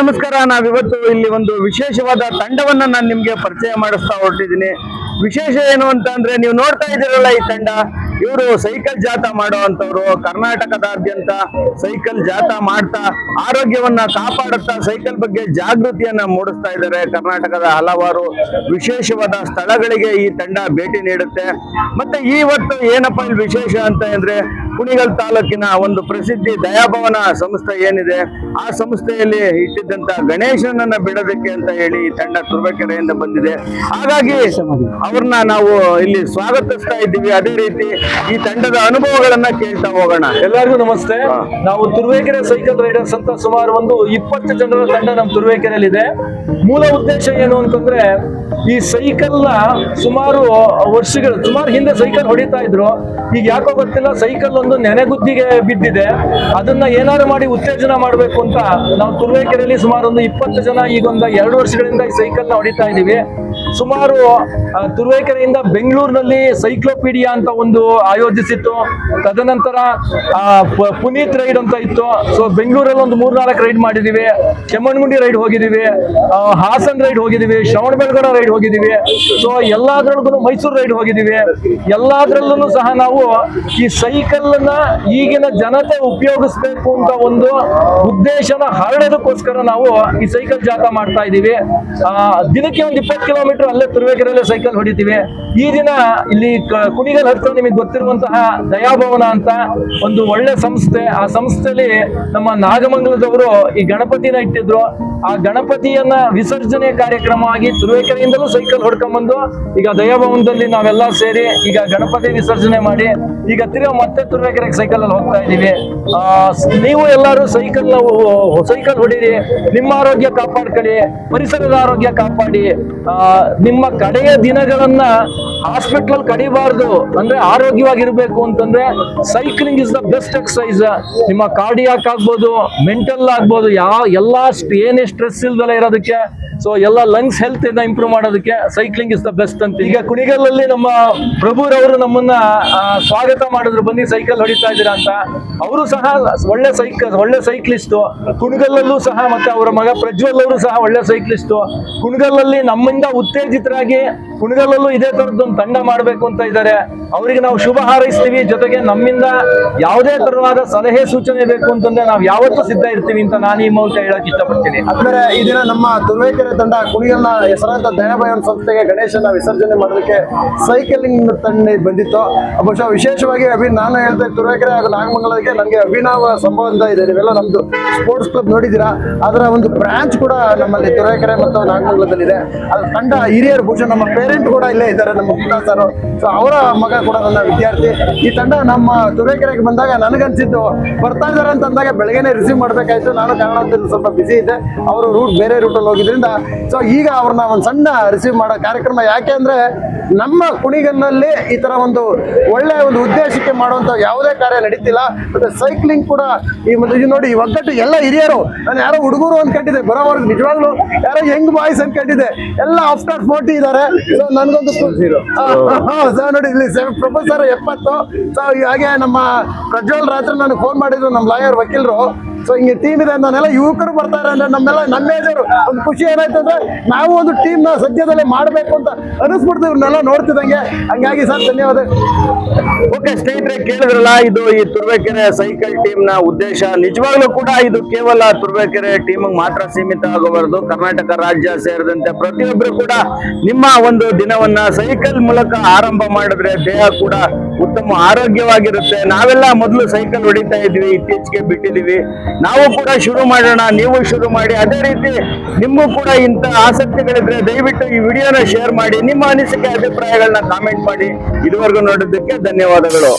ನಮಸ್ಕಾರ. ನಾವಿವತ್ತು ಇಲ್ಲಿ ಒಂದು ವಿಶೇಷವಾದ ತಂಡವನ್ನ ನಾನು ನಿಮ್ಗೆ ಪರಿಚಯ ಮಾಡಿಸ್ತಾ ಹೊರಟಿದ್ದೀನಿ. ವಿಶೇಷ ಏನು ಅಂತ ಅಂದ್ರೆ ನೀವು ನೋಡ್ತಾ ಇದ್ದೀರಲ್ಲ ಈ ತಂಡ. ಇವರು ಸೈಕಲ್ ಜಾಥಾ ಮಾಡುವಂತವ್ರು ಕರ್ನಾಟಕದಾದ್ಯಂತ ಸೈಕಲ್ ಜಾಥಾ ಮಾಡ್ತಾ ಆರೋಗ್ಯವನ್ನ ಕಾಪಾಡುತ್ತಾ ಸೈಕಲ್ ಬಗ್ಗೆ ಜಾಗೃತಿಯನ್ನ ಮೂಡಿಸ್ತಾ ಇದ್ದಾರೆ. ಕರ್ನಾಟಕದ ಹಲವಾರು ವಿಶೇಷವಾದ ಸ್ಥಳಗಳಿಗೆ ಈ ತಂಡ ಭೇಟಿ ನೀಡುತ್ತೆ. ಮತ್ತೆ ಇವತ್ತು ಏನಪ್ಪ ಇಲ್ಲಿ ವಿಶೇಷ ಅಂತ ಅಂದ್ರೆ ಕುಣಿಗಲ್ ತಾಲೂಕಿನ ಒಂದು ಪ್ರಸಿದ್ಧಿ ದಯಾಭವನ ಸಂಸ್ಥೆ ಏನಿದೆ ಆ ಸಂಸ್ಥೆಯಲ್ಲಿ ಇಟ್ಟಿದ್ದಂತ ಗಣೇಶನನ್ನ ಬಿಡೋದಕ್ಕೆ ಅಂತ ಹೇಳಿ ಈ ತಂಡ ತುರ್ಬೇಕೆರೆಯಿಂದ ಬಂದಿದೆ. ಹಾಗಾಗಿ ಅವ್ರನ್ನ ನಾವು ಇಲ್ಲಿ ಸ್ವಾಗತಿಸ್ತಾ ಇದ್ದೀವಿ. ಅದೇ ರೀತಿ ಈ ತಂಡದ ಅನುಭವಗಳನ್ನ ಕೇಳ್ತಾ ಹೋಗೋಣ. ಎಲ್ಲರಿಗೂ ನಮಸ್ತೆ. ನಾವು ತುರ್ವೇಕೆರೆ ಸೈಕಲ್ ರೈಡರ್ಸ್ ಅಂತ ಸುಮಾರು ಒಂದು ಇಪ್ಪತ್ತು ಜನರ ತಂಡ ನಮ್ಮ ತುರ್ವೇಕೆರೆಯಲ್ಲಿ ಇದೆ ಮೂಲ ಉದ್ದೇಶ ಏನು ಅಂತಂದ್ರೆ ಈ ಸೈಕಲ್ನ ಸುಮಾರು ವರ್ಷಗಳು ಸುಮಾರು ಹಿಂದೆ ಸೈಕಲ್ ಹೊಡಿತಾ ಇದ್ರು. ಈಗ ಯಾಕೋ ಗೊತ್ತಿಲ್ಲ ಸೈಕಲ್ ಒಂದು ನೆನೆಗುದ್ದಿಗೆ ಬಿದ್ದಿದೆ. ಅದನ್ನ ಏನಾದ್ರು ಮಾಡಿ ಉತ್ತೇಜನ ಮಾಡಬೇಕು ಅಂತ ನಾವು ತುರುವೇಕೆರೆಯಲ್ಲಿ ಸುಮಾರು ಒಂದು ಇಪ್ಪತ್ತು ಜನ ಈಗೊಂದು ಎರಡು ವರ್ಷಗಳಿಂದ ಈ ಸೈಕಲ್ನ ಹೊಡಿತಾ ಇದೀವಿ ಸುಮಾರು ತುರುವೇಕೆರೆಯಿಂದ ಬೆಂಗಳೂರಿನಲ್ಲಿ ಸೈಕ್ಲೋಪೀಡಿಯಾ ಅಂತ ಒಂದು ಆಯೋಜಿಸಿತ್ತು. ತದನಂತರ ಪುನೀತ್ ರೈಡ್ ಅಂತ ಇತ್ತು. ಸೊ ಬೆಂಗಳೂರಲ್ಲಿ ಒಂದು ಮೂರ್ನಾಲ್ಕು ರೈಡ್ ಮಾಡಿದೀವಿ. ಕೆಮ್ಮಣ್ಗುಂಡಿ ರೈಡ್ ಹೋಗಿದೀವಿ. ಹಾಸನ್ ರೈಡ್ ಹೋಗಿದೀವಿ. ಶ್ರವಣ ಬೆಳಗೊಳ ರೈಡ್ ಹೋಗಿದೀವಿ. ಸೊ ಎಲ್ಲಾದ್ರೊಳಗೂ ಮೈಸೂರು ರೈಡ್ ಹೋಗಿದೀವಿ. ಎಲ್ಲಾದ್ರಲ್ಲೂ ಸಹ ನಾವು ಈ ಸೈಕಲ್ ನ ಈಗಿನ ಜನತೆ ಉಪಯೋಗಿಸ್ಬೇಕು ಅಂತ ಒಂದು ಉದ್ದೇಶನ ಹರಡೋದಕ್ಕೋಸ್ಕರ ನಾವು ಈ ಸೈಕಲ್ ಜಾಥಾ ಮಾಡ್ತಾ ಇದೀವಿ ದಿನಕ್ಕೆ ಒಂದು ಇಪ್ಪತ್ತು ಕಿಲೋಮೀಟರ್ ಅಲ್ಲೇ ತುರುವೇಕೆರೆಯಲ್ಲೇ ಸೈಕಲ್ ಹೊಡಿತೀವಿ. ಈ ದಿನ ಇಲ್ಲಿ ಕುಣಿಗಲ್ ಹತ್ರ ನಿಮಗೆ ಗೊತ್ತಿರುವಂತಹ ದಯಾಭವನ ಅಂತ ಒಂದು ಒಳ್ಳೆ ಸಂಸ್ಥೆ. ಆ ಸಂಸ್ಥೆಯಲ್ಲಿ ನಮ್ಮ ನಾಗಮಂಗಲದವರು ಈ ಗಣಪತಿನ ಇಟ್ಟಿದ್ರು. ಆ ಗಣಪತಿಯನ್ನ ವಿಸರ್ಜನೆ ಕಾರ್ಯಕ್ರಮವಾಗಿ ತುರುವೇಕೆರೆಯಿಂದಲೂ ಸೈಕಲ್ ಹೊಡ್ಕೊಂಡ್ಬಂದು ಈಗ ದಯಾಭವನದಲ್ಲಿ ನಾವೆಲ್ಲ ಸೇರಿ ಈಗ ಗಣಪತಿ ವಿಸರ್ಜನೆ ಮಾಡಿ ಈಗ ತಿರುಗ ಮತ್ತೆ ತುರುವೇಕೆರೆಗೆ ಸೈಕಲ್ ಅಲ್ಲಿ ಹೋಗ್ತಾ ಇದೀವಿ ನೀವು ಎಲ್ಲರೂ ಸೈಕಲ್ ಸೈಕಲ್ ಹೊಡೀರಿ. ನಿಮ್ಮ ಆರೋಗ್ಯ ಕಾಪಾಡ್ಕೊಳ್ಳಿ. ಪರಿಸರದ ಆರೋಗ್ಯ ಕಾಪಾಡಿ. ನಿಮ್ಮ ಕಡೆಯ ದಿನಗಳನ್ನ ಹಾಸ್ಪಿಟಲ್ ಕಡಿಬಾರ್ದು ಅಂದ್ರೆ ಆರೋಗ್ಯವಾಗಿರ್ಬೇಕು ಅಂತಂದ್ರೆ cycling is the best exercise ನಿಮ್ಮ ಕಾರ್ಡಿಯಾಕ್ ಆಗ್ಬೋದು ಮೆಂಟಲ್ ಆಗ್ಬೋದು, ಯಾವ ಎಲ್ಲಾ ಏನೇ ಸ್ಟ್ರೆಸ್ ಇಲ್ದಲೇ ಇರೋದಕ್ಕೆ ಸೊ ಎಲ್ಲ ಲಂಗ್ಸ್ ಹೆಲ್ತ್ ಇಂದ ಇಂಪ್ರೂವ್ ಮಾಡೋದಕ್ಕೆ ಸೈಕ್ಲಿಂಗ್ ಇಸ್ ದ ಬೆಸ್ಟ್ ಅಂತ ಈಗ ಕುಣಿಗಲ್ಲಲ್ಲಿ ನಮ್ಮ ಪ್ರಭುರವರು ನಮ್ಮನ್ನ ಸ್ವಾಗತ ಮಾಡಿದ್ರು. ಬನ್ನಿ ಸೈಕಲ್ ಹೊಡಿತಾ ಇದ್ದೀರಾ ಅಂತ. ಅವರು ಸಹ ಒಳ್ಳೆ ಸೈಕಲ್ ಒಳ್ಳೆ ಸೈಕ್ಲಿಸ್ಟ್ ಕುಣಗಲ್ಲಲ್ಲೂ ಸಹ ಮತ್ತೆ ಅವರ ಮಗ ಪ್ರಜ್ವಲ್ ಅವರು ಸಹ ಒಳ್ಳೆ ಸೈಕ್ಲಿಸ್ಟ್ ಕುಣಗಲ್ಲಲ್ಲಿ ನಮ್ಮಿಂದ ಉತ್ತೇಜಿತರಾಗಿ ಕುಣಗಲ್ಲಲ್ಲೂ ಇದೇ ತರದ್ದು ಒಂದು ತಂಡ ಮಾಡಬೇಕು ಅಂತ ಇದ್ದಾರೆ. ಅವರಿಗೆ ನಾವು ಶುಭ ಹಾರೈಸ್ತೀವಿ. ಜೊತೆಗೆ ನಮ್ಮಿಂದ ಯಾವುದೇ ತರವಾದ ಸಲಹೆ ಸೂಚನೆ ಬೇಕು ಅಂತಂದ್ರೆ ನಾವು ಯಾವತ್ತೂ ಸಿದ್ಧ ಇರ್ತೀವಿ ಅಂತ ನಾನು ಈ ಮೂಲಕ ಹೇಳಕ್ ಇಷ್ಟಪಡ್ತೀನಿ. ಅಂದ್ರೆ ಈ ದಿನ ನಮ್ಮ ತುರುವೇಕೆರೆ ತಂಡ ಕುಣಿಗಲ್ನ ಹೆಸರಾಂತ ದಯಾಭಯನ್ ಸಂಸ್ಥೆಗೆ ಗಣೇಶನ ವಿಸರ್ಜನೆ ಮಾಡಲಿಕ್ಕೆ ಸೈಕಲಿಂಗ್ ತಂಡ ಬಂದಿತ್ತು. ಬಹುಶಃ ವಿಶೇಷವಾಗಿ ಅಭಿ, ನಾನು ಹೇಳ್ತಾ ತುರುವೇಕೆರೆ ಹಾಗೂ ನಾಗಮಂಗಲಕ್ಕೆ ನನಗೆ ಅಭಿನವ ಸಂಬಂಧ ಇದೆ. ನೀವೆಲ್ಲ ನಮ್ದು ಸ್ಪೋರ್ಟ್ಸ್ ಕ್ಲಬ್ ನೋಡಿದ್ದೀರಾ? ಅದರ ಒಂದು ಬ್ರಾಂಚ್ ಕೂಡ ನಮ್ಮಲ್ಲಿ ತುರುವೇಕೆರೆ ಮತ್ತು ನಾಗಮಂಗಲದಲ್ಲಿದೆ. ಅದು ತಂಡ ಹಿರಿಯರು, ಬಹುಶಃ ನಮ್ಮ ಪೇರೆಂಟ್ ಕೂಡ ಇಲ್ಲೇ ಇದ್ದಾರೆ, ನಮ್ಮ ಪುಟ್ಟ ಸರ್. ಸೊ ಅವರ ಮಗ ಕೂಡ ನನ್ನ ವಿದ್ಯಾರ್ಥಿ. ಈ ತಂಡ ನಮ್ಮ ತುರೇಕೆರೆಗೆ ಬಂದಾಗ ನನಗನ್ಸಿದ್ದು ಬರ್ತಾ ಇದ್ದಾರೆ ಅಂತ ಅಂದಾಗ ಬೆಳಗ್ಗೆನೆ ರಿಸೀವ್ ಮಾಡಬೇಕಾಯ್ತು. ನಾನು ಕನ್ನಡದಲ್ಲಿ ಸ್ವಲ್ಪ ಬಿಸಿ ಇದೆ ಅವರು ರೂಟ್ ಬೇರೆ ರೂಟಲ್ಲಿ ಹೋಗಿದ್ರಿಂದ. ಸೊ ಈಗ ಅವ್ರನ್ನ ಒಂದು ಸಣ್ಣ ರಿಸೀವ್ ಮಾಡೋ ಕಾರ್ಯಕ್ರಮ ಯಾಕೆ ಅಂದ್ರೆ ನಮ್ಮ ಕುಣಿಗನ್ನಲ್ಲಿ ಈ ತರ ಒಂದು ಒಳ್ಳೆ ಒಂದು ಉದ್ದೇಶಕ್ಕೆ ಮಾಡುವಂತ ಯಾವುದೇ ಕಾರ್ಯ ನಡೀತಿಲ್ಲ. ಮತ್ತೆ ಸೈಕ್ಲಿಂಗ್ ಕೂಡ ಈ ಇದು ನೋಡಿ, ಈ ಒಗ್ಗಟ್ಟು ಎಲ್ಲ ಹಿರಿಯರು. ನಾನು ಯಾರೋ ಹುಡುಗರು ಅನ್ಕೊಂಡಿದ್ದೆ ಬರೋವರೆಗೆ ನಿಜವಾಗ್ಲು ಯಾರೋ ಯಂಗ್ ಬಾಯ್ಸ್ ಅನ್ಕೊಂಡಿದ್ದೆ ಎಲ್ಲ ಆಫ್ಟರ್ ಫೋರ್ಟಿ ಇದ್ದಾರೆ. ಸೊ ನನಗೊಂದು ಸೊ ನೋಡಿ ಇಲ್ಲಿ ಪ್ರೊಫೆಸರ್ ಎಪ್ಪತ್ತು. ಸೊ ಹಾಗೆ ನಮ್ಮ ಪ್ರಜ್ವಲ್ ರಾತ್ರಿ ನನಗೆ ಫೋನ್ ಮಾಡಿದ್ರು ನಮ್ಮ ಲಾಯರ್ ವಕೀಲರು. ಸೊ ಹಿಂಗೆ ಟೀಮ್ ಇದೆ ನಾನೆಲ್ಲ ಯುವಕರು ಬರ್ತಾರೆ ಅಂದ್ರೆ ನಮ್ಮೆಲ್ಲ ನಮ್ಮೇಜರು ಒಂದು ಖುಷಿ ಏನಾಯ್ತು ಅಂದ್ರೆ ನಾವು ಒಂದು ಟೀಮ್ನ ಸದ್ಯದಲ್ಲೇ ಮಾಡಬೇಕು ಅಂತ ಅನಿಸ್ಬಿಡ್ತು. ಇವ್ರನ್ನೆಲ್ಲ ನೋಡ್ತಿದ್ದಂಗೆ. ಹಂಗಾಗಿ ಸರ್, ಧನ್ಯವಾದ. ಓಕೆ, ಸ್ನೇಹಿತರೆ, ಕೇಳಿದ್ರಲ್ಲ, ಇದು ಈ ತುರ್ಬೇಕೆರೆ ಸೈಕಲ್ ಟೀಮ್ನ ಉದ್ದೇಶ. ನಿಜವಾಗ್ಲೂ ಕೂಡ ಇದು ಕೇವಲ ತುರ್ಬೇಕೆರೆ ಟೀಮ್ ಮಾತ್ರ ಸೀಮಿತ ಆಗಬಾರದು. ಕರ್ನಾಟಕ ರಾಜ್ಯ ಸೇರಿದಂತೆ ಪ್ರತಿಯೊಬ್ಬರು ಕೂಡ ನಿಮ್ಮ ಒಂದು ದಿನವನ್ನ ಸೈಕಲ್ ಮೂಲಕ ಆರಂಭ ಮಾಡಿದ್ರೆ ದೇಹ ಕೂಡ ಉತ್ತಮ ಆರೋಗ್ಯವಾಗಿರುತ್ತೆ. ನಾವೆಲ್ಲ ಮೊದಲು ಸೈಕಲ್ ಹೊಡಿತಾ ಇದ್ವಿ, ಇತ್ತೀಚೆಗೆ ಬಿಟ್ಟಿದೀವಿ. ನಾವು ಕೂಡ ಶುರು ಮಾಡೋಣ, ನೀವು ಶುರು ಮಾಡಿ. ಅದೇ ರೀತಿ ನಿಮಗೂ ಕೂಡ ಇಂಥ ಆಸಕ್ತಿಗಳಿದ್ರೆ ದಯವಿಟ್ಟು ಈ ವಿಡಿಯೋನ ಶೇರ್ ಮಾಡಿ. ನಿಮ್ಮ ಅನಿಸಿಕೆ, ಅಭಿಪ್ರಾಯಗಳನ್ನ ಕಾಮೆಂಟ್ ಮಾಡಿ. ಇದುವರೆಗೂ ನೋಡಿದ್ದಕ್ಕೆ ಧನ್ಯವಾದಗಳು.